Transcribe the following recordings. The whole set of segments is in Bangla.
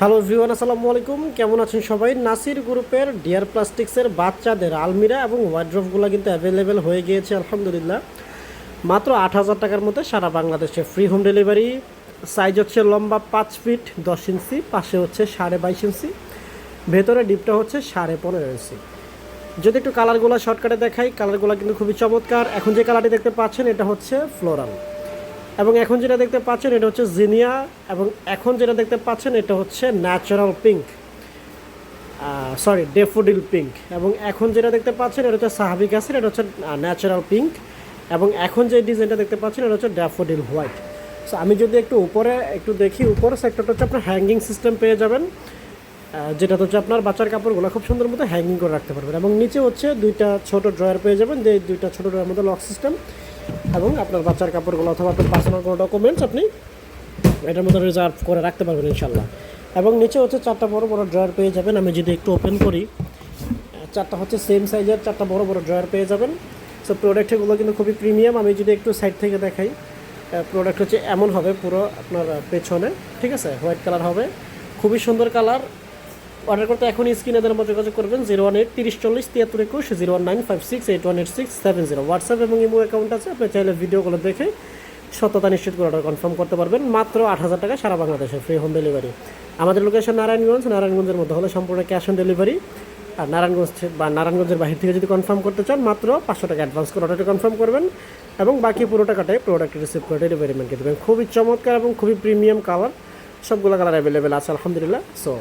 হ্যালো ভিওয়ান আসসালামু আলাইকুম। কেমন আছেন সবাই? নাসির গ্রুপের ডিয়ার প্লাস্টিক্সের বাচ্চাদের আলমিরা এবং ওয়ার্ড্রফগুলো কিন্তু অ্যাভেলেবেল হয়ে গিয়েছে, আলহামদুলিল্লাহ। মাত্র আট হাজার টাকার মধ্যে সারা বাংলাদেশে ফ্রি হোম ডেলিভারি সাইজ হচ্ছে লম্বা পাঁচ ফিট দশ ইঞ্চি পাশে হচ্ছে সাড়ে বাইশ ইঞ্চি ভেতরে ডিপটা হচ্ছে সাড়ে পনেরো ইঞ্চি যদি একটু কালারগুলো শর্টকাটে দেখাই কালারগুলো কিন্তু খুবই চমৎকার। এখন যে কালারটি দেখতে পাচ্ছেন, এটা হচ্ছে ফ্লোরাল এবং এখন যেটা দেখতে পাচ্ছেন, এটা হচ্ছে জিনিয়া, এবং এখন যেটা দেখতে পাচ্ছেন, এটা হচ্ছে natural pink sorry daffodil pink এবং এখন যেটা দেখতে পাচ্ছেন, এটা হচ্ছে সাহাবিক অ্যাসিড এটা হচ্ছে ন্যাচারাল পিঙ্ক এবং এখন যে ডিজাইনটা দেখতে পাচ্ছেন, এটা হচ্ছে ড্যাফোডিল হোয়াইট সো আমি যদি একটু উপরে, একটু দেখি উপরের সেক্টরটা হচ্ছে আপনার হ্যাঙ্গিং সিস্টেম পেয়ে যাবেন যেটা হচ্ছে আপনার বাচ্চার কাপড়গুলো খুব সুন্দর মতো হ্যাঙ্গিং করে রাখতে পারবেন, এবং নিচে হচ্ছে দুইটা ছোট ড্রয়ার পেয়ে যাবেন, যে দুইটা ছোট ড্রয়ার মধ্যে লক সিস্টেম এবং আপনার বাচ্চার কাপড়গুলো অথবা আপনার পার্সোনাল কোনো ডকুমেন্টস আপনি এটার মধ্যে রিজার্ভ করে রাখতে পারবেন ইনশাল্লাহ এবং নিচে হচ্ছে চারটা বড় বড় ড্রয়ার পেয়ে যাবেন। আমি যদি একটু ওপেন করি, চারটা হচ্ছে সেম সাইজের চারটা বড় বড় ড্রয়ার পেয়ে যাবেন। সো প্রোডাক্টগুলো কিন্তু খুবই প্রিমিয়াম আমি যদি একটু সাইড থেকে দেখাই প্রোডাক্ট হচ্ছে এমন হবে, পুরো আপনার পেছনে, ঠিক আছে? হোয়াইট কালার হবে। খুবই সুন্দর কালার অর্ডার করতে এখনই স্ক্রিনে দেওয়ার মধ্যে যোগাযোগ করবেন জিরো ওয়ান এইট তিরিশ চল্লিশ তিয়াত্তর একুশ zero one nine five six eight one eight six seven zero WhatsApp এবং ইমো অ্যাকাউন্ট আছে, আপনি চাইলে ভিডিওগুলো দেখে সত্যতা নিশ্চিত করে অর্ডার কনফার্ম করতে পারবেন। মাত্র আট হাজার টাকা সারা বাংলাদেশে ফ্রি হোম ডেলিভারি আমাদের লোকেশন নারায়ণগঞ্জ। নারায়ণগঞ্জের মধ্যে হলে সম্পূর্ণ ক্যাশ অন ডেলিভারি আর নারায়ণগঞ্জ বা নারায়ণগঞ্জের বাহির থেকে যদি কনফার্ম করতে চান, মাত্র পাঁচশো টাকা অ্যাডভান্স করে অর্ডারটা কনফার্ম করবেন এবং বাকি পুরো টাকাটাই প্রোডাক্ট রিসিভ করে ডেলিভারি ম্যানকে দেবেন। খুবই চমৎকার এবং খুবই প্রিমিয়াম কালার সবগুলো কালার অ্যাভেলেবেল আছে, আলহামদুলিল্লাহ। সো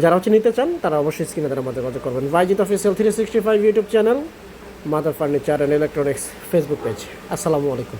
যারা হচ্ছে নিতে চান, তারা অবশ্যই স্ক্রিনে তারা মধ্যে যোগাযোগ করবেন। Bayzid official three sixty five YouTube channel mother furniture and electronics Facebook page আসসালামু আলাইকুম।